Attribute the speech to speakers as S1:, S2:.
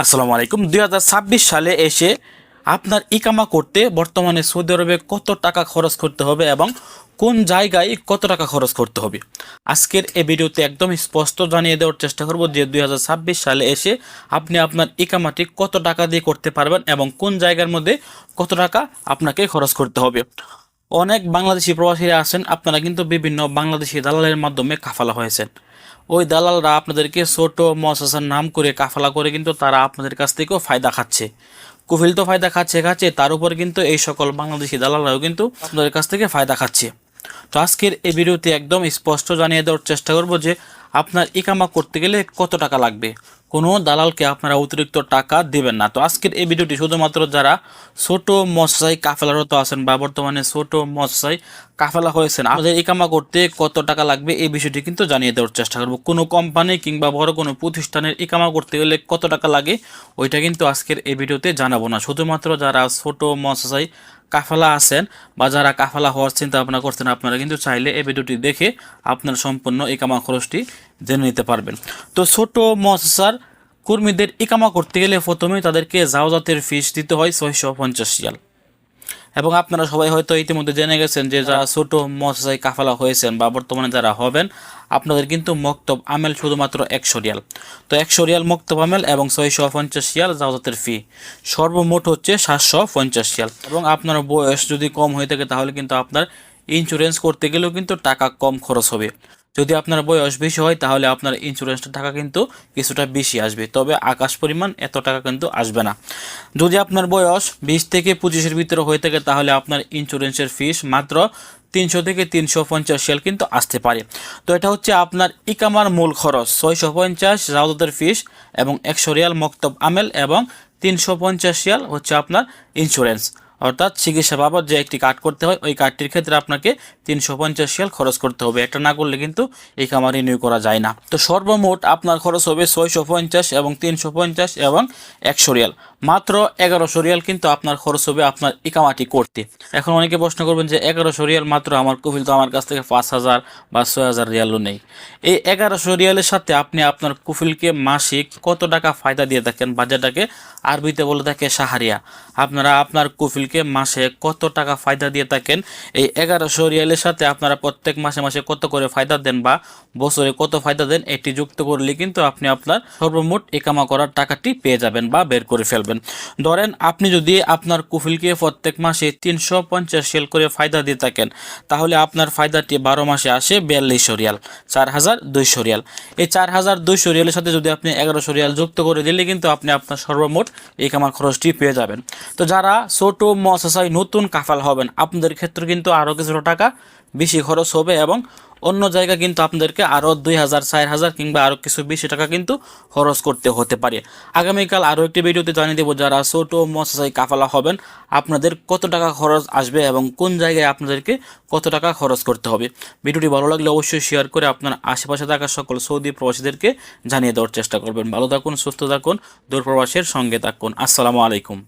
S1: আসসালামু আলাইকুম। দু হাজার ছাব্বিশ সালে এসে আপনার ইকামা করতে বর্তমানে সৌদি আরবে কত টাকা খরচ করতে হবে এবং কোন জায়গায় কত টাকা খরচ করতে হবে? আজকের এই ভিডিওতে একদম স্পষ্ট জানিয়ে দেওয়ার চেষ্টা করব যে দুই হাজার ছাব্বিশ সালে এসে আপনি আপনার ইকামাটি কত টাকা দিয়ে করতে পারবেন এবং কোন জায়গার মধ্যে কত টাকা আপনাকে খরচ করতে হবে। অনেক বাংলাদেশি প্রবাসীরা আছেন, আপনারা কিন্তু বিভিন্ন বাংলাদেশি দালালের মাধ্যমে কাফালা হয়েছেন। ওই দালালরা আপনাদেরকে ছোট মসাসার নাম করে কাফালা করে কিন্তু তারা আপনাদের কাছ থেকেও ফায়দা খাচ্ছে। কুফিল তো ফায়দা খাচ্ছে খাচ্ছে, তার উপর কিন্তু এই সকল বাংলাদেশি দালালরাও কিন্তু আপনাদের কাছ থেকে ফায়দা খাচ্ছে। তো আজকের এই ভিডিওতে একদম স্পষ্ট জানিয়ে দেওয়ার চেষ্টা করব যে আপনার ইকামা করতে গেলে কত টাকা লাগবে? কোনো দালালকে আপনারা অতিরিক্ত টাকা দেবেন না। তো আজকের এই ভিডিওটি শুধুমাত্র যারা ছোট মশাই কাফেলারত আছেন বা বর্তমানে ছোট মশাই কাফেলা হয়েছেন, আমাদের ইকামা করতে কত টাকা লাগবে এই বিষয়টি কিন্তু জানিয়ে দেওয়ার চেষ্টা করব। কোনো কোম্পানি কিংবা বড় কোনো প্রতিষ্ঠানের ইকামা করতে গেলে কত টাকা লাগে, ওইটা কিন্তু আজকের এই ভিডিওতে জানাব না। শুধুমাত্র যারা ছোট মশাই কাফালা আছেন বা যারা কাফালা হওয়ার চিন্তা ভাবনা করছেন আপনারা কিন্তু চাইলে এই ভিডিওটি দেখে আপনার সম্পূর্ণ ইকামা খরচটি জেনে নিতে পারবেন। তো ছোট মহাসার কর্মীদের ইকামা করতে গেলে প্রথমে তাদেরকে জাওজাতের ফিস দিতে হয় ছয়শো পঞ্চাশ রিয়াল। এবং আপনারা সবাই হয়তো ইতিমধ্যে জেনে গেছেন যে যারা ছোট মহাসাই কাফালা হয়েছেন বা বর্তমানে যারা হবেন আপনাদের কিন্তু মক্তব আমেল শুধুমাত্র একশো রিয়াল। তো একশো রিয়াল মক্তব আমেল এবং ছয়শো পঞ্চাশ রিয়াল জাওজাতের ফি সর্বমোট হচ্ছে সাতশো পঞ্চাশ রিয়াল। এবং আপনার বয়স যদি কম হয়ে থাকে তাহলে কিন্তু আপনার ইন্স্যুরেন্স করতে গেলেও কিন্তু টাকা কম খরচ হবে। যদি আপনার বয়স বেশি হয়, তাহলে আপনার ইন্স্যুরেন্সটার টাকা কিন্তু কিছুটা বেশি আসবে। তবে আকাশ পরিমাণ এত টাকা কিন্তু আসবে না। যদি আপনার বয়স বিশ থেকে পঁচিশের ভিতরে হয়ে থাকে, তাহলে আপনার ইন্স্যুরেন্সের ফিস মাত্র তিনশো থেকে তিনশো পঞ্চাশ রিয়াল কিন্তু আসতে পারে। তো এটা হচ্ছে আপনার ইকামার মূল খরচ। ছয়শো পঞ্চাশ রাউদাতের ফিস এবং একশো রিয়াল মক্তব আমেল এবং তিনশো পঞ্চাশ রিয়াল হচ্ছে আপনার ইন্স্যুরেন্স অর্থাৎ চিকিৎসা বাবদ যে একটি কার্ড করতে হয়, ওই কার্ডটির ক্ষেত্রে আপনাকে তিনশো পঞ্চাশ রিয়াল খরচ করতে হবে। এটা না করলে কিন্তু এই কামার রিনিউ করা যায় না। তো সর্বমোট আপনার খরচ হবে ছয়শো পঞ্চাশ এবং তিনশো পঞ্চাশ এবং একশো রিয়াল। মাত্র এগারোশো রিয়াল কিন্তু আপনার খরচ হবে আপনার ইকামাটি করতে। এখন অনেকে প্রশ্ন করবেন যে এগারোশো রিয়াল মাত্র আমার কফিল তো আমার কাছ থেকে পাঁচ হাজার বা ছয় হাজার রিয়ালও নেই। এই এগারোশো রিয়ালের সাথে আপনি আপনার কুফিলকে মাসিক কত টাকা ফায়দা দিয়ে থাকেন বাজারটাকে? আরবিতে বলে থাকে সাহারিয়া আপনারা আপনার কুফিলকে মাসে কত টাকা ফায়দা দিয়ে থাকেন? এই এগারোশো রিয়ালের সাথে আপনারা প্রত্যেক মাসে মাসে কত করে ফায়দা দেন বা বছরে কত ফায়দা দেন, এটি যুক্ত করলে কিন্তু আপনি আপনার সর্বমোট একামা করার টাকাটি পেয়ে যাবেন বা বের করে ফেলবেন। ধরেন আপনি যদি আপনার কুফিলকে প্রত্যেক মাসে তিনশো পঞ্চাশ রিয়াল করে ফায়দা দিয়ে থাকেন, তাহলে আপনার ফায়দাটি বারো মাসে আসে বিয়াল্লিশশো রিয়াল, চার হাজার দুইশো রিয়াল। এই চার হাজার দুইশো রিয়ালের সাথে যদি আপনি এগারোশো রিয়াল যুক্ত করে দিলে কিন্তু আপনি আপনার সর্বমোট এই কামার খরচটি পেয়ে যাবেন। তো যারা ছোট মশাসাই নতুন কাফাল হবেন, আপনাদের ক্ষেত্রে কিন্তু আরও কিছুটা টাকা বেশি খরচ হবে এবং অন্য জায়গা কিন্তু আপনাদেরকে আরও দুই হাজার, চার হাজার কিংবা আরও কিছু বেশি টাকা কিন্তু খরচ করতে হতে পারে। আগামীকাল আরও একটি ভিডিওতে জানিয়ে দেবো যারা ছোটো মশাসাই কাফালা হবেন, আপনাদের কত টাকা খরচ আসবে এবং কোন জায়গায় আপনাদেরকে কত টাকা খরচ করতে হবে। ভিডিওটি ভালো লাগলে অবশ্যই শেয়ার করে আপনার আশেপাশে থাকা সকল সৌদি প্রবাসীদেরকে জানিয়ে দেওয়ার চেষ্টা করবেন। ভালো থাকুন, সুস্থ থাকুন দূর প্রবাসের সঙ্গে থাকুন। আসসালামু আলাইকুম।